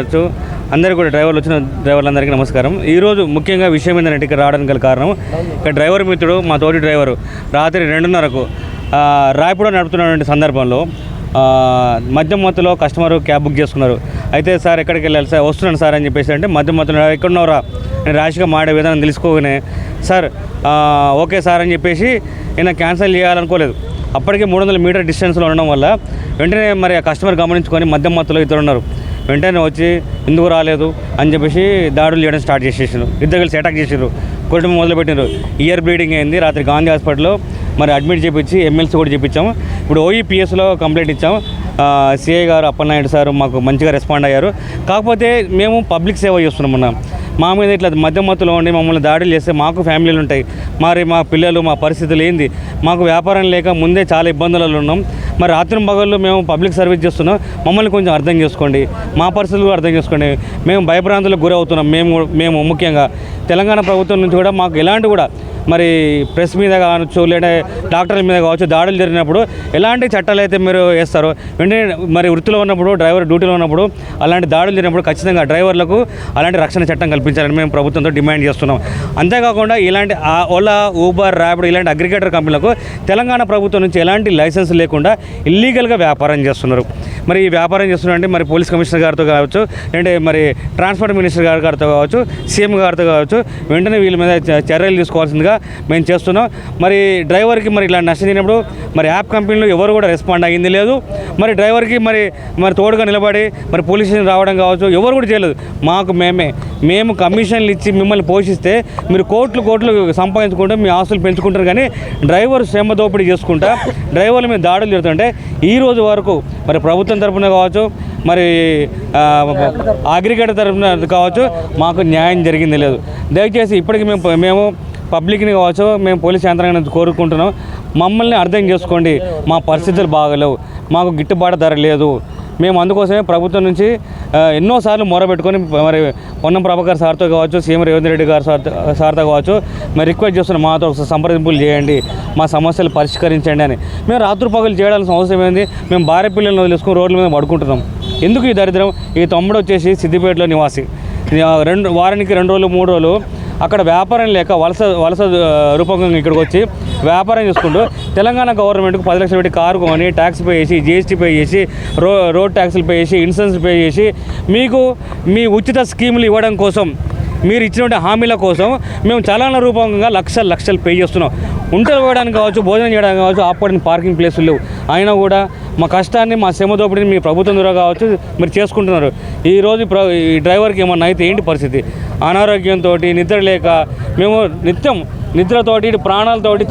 వచ్చు అందరికీ కూడా డ్రైవర్లు వచ్చిన డ్రైవర్లందరికీ నమస్కారం. ఈరోజు ముఖ్యంగా విషయం ఏంటంటే ఇక్కడ రావడానికి గల కారణం ఇక్కడ డ్రైవర్ మిత్రుడు మా తోటి డ్రైవరు రాత్రి రెండున్నరకు రాయపూడ నడుపుతున్నటువంటి సందర్భంలో మధ్య మత్తులో కస్టమర్ క్యాబ్ బుక్ చేసుకున్నారు. అయితే సార్ ఎక్కడికి వెళ్ళాలి సార్? వస్తున్నాను సార్ అని చెప్పేసి అంటే మధ్య మత్తులో ఎక్కడున్నారా నేను రాశిగా మాడే విధానం తెలుసుకోగానే సార్ ఓకే సార్ అని చెప్పేసి నేను క్యాన్సిల్ చేయాలనుకోలేదు. అప్పటికే మూడు వందల మీటర్ డిస్టెన్స్లో ఉండడం వల్ల వెంటనే మరి ఆ కస్టమర్ గమనించుకొని మధ్య మత్తులో ఇద్దరు ఉన్నారు. వెంటనే వచ్చి ఎందుకు రాలేదు అని చెప్పేసి దాడులు చేయడం స్టార్ట్ చేసేసారు ఇద్దరు కలిసి అటాక్ చేసారు కొట్టడం మొదలుపెట్టారు ఇయర్ బ్లీడింగ్ అయింది. రాత్రి గాంధీ హాస్పిటల్లో మరి అడ్మిట్ చేపించి ఎమ్మెల్సీ కూడా చేపించాము. ఇప్పుడు ఓఈపిఎస్లో కంప్లైంట్ ఇచ్చాము. సిఐ గారు అప్పలనాయుడు సార్ మాకు మంచిగా రెస్పాండ్ అయ్యారు. కాకపోతే మేము పబ్లిక్ సేవ చేస్తున్నాం మొన్న మా మీద ఇట్లా మధ్య మత్తులో ఉండి మమ్మల్ని దాడులు చేస్తే మాకు ఫ్యామిలీలు ఉంటాయి. మరి మా పిల్లలు మా పరిస్థితులు ఏంది? మాకు వ్యాపారం లేక ముందే చాలా ఇబ్బందులలో ఉన్నాం. మరి రాత్రి పగళ్ళు మేము పబ్లిక్ సర్వీస్ చేస్తున్నాం. మమ్మల్ని కొంచెం అర్థం చేసుకోండి. మా పరిస్థితులు కూడా అర్థం చేసుకోండి. మేము భయభ్రాంతులకు గురవుతున్నాం. మేము మేము ముఖ్యంగా. తెలంగాణ ప్రభుత్వం నుంచి కూడా మాకు ఎలాంటి కూడా మరి ప్రెస్ మీద కావచ్చు లేదా డాక్టర్ల మీద కావచ్చు దాడులు జరిగినప్పుడు ఎలాంటి చట్టాలు అయితే మీరు వేస్తారో వెంటనే మరి వృత్తిలో ఉన్నప్పుడు డ్రైవర్ డ్యూటీలో ఉన్నప్పుడు అలాంటి దాడులు జరిగినప్పుడు ఖచ్చితంగా డ్రైవర్లకు అలాంటి రక్షణ చట్టం కల్పించాలని మేము ప్రభుత్వంతో డిమాండ్ చేస్తున్నాం. అంతేకాకుండా ఇలాంటి ఓలా ఊబర్ ర్యాపిడ్ ఇలాంటి అగ్రిగేటర్ కంపెనీలకు తెలంగాణ ప్రభుత్వం నుంచి ఎలాంటి లైసెన్స్ లేకుండా ఇల్లీగల్గా వ్యాపారం చేస్తున్నారు. మరి ఈ వ్యాపారం చేస్తున్నారంటే మరి పోలీస్ కమిషనర్ గారితో కావచ్చు లేదంటే మరి ట్రాన్స్పోర్ట్ మినిస్టర్ గారి గారితో కావచ్చు సీఎం గారితో కావచ్చు వెంటనే వీళ్ళ మీద చర్యలు తీసుకోవాల్సిందిగా మేము చేస్తున్నాం. మరి డ్రైవర్కి మరి ఇలా నష్టం జరిగినప్పుడు మరి యాప్ కంపెనీలు ఎవరు కూడా రెస్పాండ్ అయ్యింది లేదు. మరి డ్రైవర్కి మరి మరి తోడుగా నిలబడి మరి పోలీస్ స్టేషన్ రావడం కావచ్చు ఎవరు కూడా చేయలేదు. మాకు మేమే మేము కమిషన్లు ఇచ్చి మిమ్మల్ని పోషిస్తే మీరు కోట్లు కోట్లు సంపాదించుకుంటే మీ ఆస్తులు పెంచుకుంటారు కానీ డ్రైవర్ శ్రమ దోపిడీ చేసుకుంటా డ్రైవర్ల మీద దాడులు జరుగుతుంటే ఈ రోజు వరకు మరి ప్రభుత్వం తరఫున కావచ్చు మరి ఆ, అగ్రిగేటర్ తరపున కావచ్చు మాకు న్యాయం జరిగింది లేదు. దయచేసి ఇప్పటికి మేము మేము పబ్లిక్ని కావచ్చు మేము పోలీస్ యంత్రాంగం కోరుకుంటున్నాం. మమ్మల్ని అర్థం చేసుకోండి మా పరిస్థితులు బాగలేవు మాకు గిట్టుబాటు ధర లేదు. మేము అందుకోసమే ప్రభుత్వం నుంచి ఎన్నోసార్లు మొరబెట్టుకొని మరి పొన్నం ప్రభాకర్ సార్తో కావచ్చు సీఎం రేవంత్ రెడ్డి గారు సార్తో సార్తో కావచ్చు మేము రిక్వెస్ట్ చేస్తున్నాం మాతో ఒకసారి సంప్రదింపులు చేయండి మా సమస్యలు పరిష్కరించండి అని. మేము రాత్రి పగలు చేయాల్సిన అవసరం ఏంది? మేము భార్య పిల్లల్ని వదిలేసుకుని రోడ్ల మీద పడుకుంటున్నాం. ఎందుకు ఈ దరిద్రం? ఈ తమ్ముడు వచ్చేసి సిద్దిపేటలో నివాసి. రెండు వారానికి రెండు రోజులు మూడు రోజులు అక్కడ వ్యాపారం లేక వలస వలస రూపంగా ఇక్కడికి వచ్చి వ్యాపారం చేసుకుంటూ తెలంగాణ గవర్నమెంట్కి పది లక్షలు పెట్టి కారు కొని ట్యాక్స్ పే చేసి జీఎస్టీ పే చేసి రో రోడ్ ట్యాక్స్లు పే చేసి ఇన్సూరెన్స్ పే చేసి మీకు మీ ఉచిత స్కీములు ఇవ్వడం కోసం మీరు ఇచ్చినటువంటి హామీల కోసం మేము చలాన రూపంగా లక్షలు లక్షలు పే చేస్తున్నాం. ఉంటలు పోయడానికి కావచ్చు భోజనం చేయడానికి కావచ్చు ఆపడానికి పార్కింగ్ ప్లేసులు లేవు. అయినా కూడా మా కష్టాన్ని మా శ్రమ దోపిడిని మీ ప్రభుత్వం ద్వారా కావచ్చు మీరు చేసుకుంటున్నారు. ఈరోజు ప్ర ఈ డ్రైవర్కి ఏమన్నా అయితే ఏంటి పరిస్థితి? అనారోగ్యంతో నిద్ర లేక మేము నిత్యం నిద్రతోటి ప్రాణాలతోటి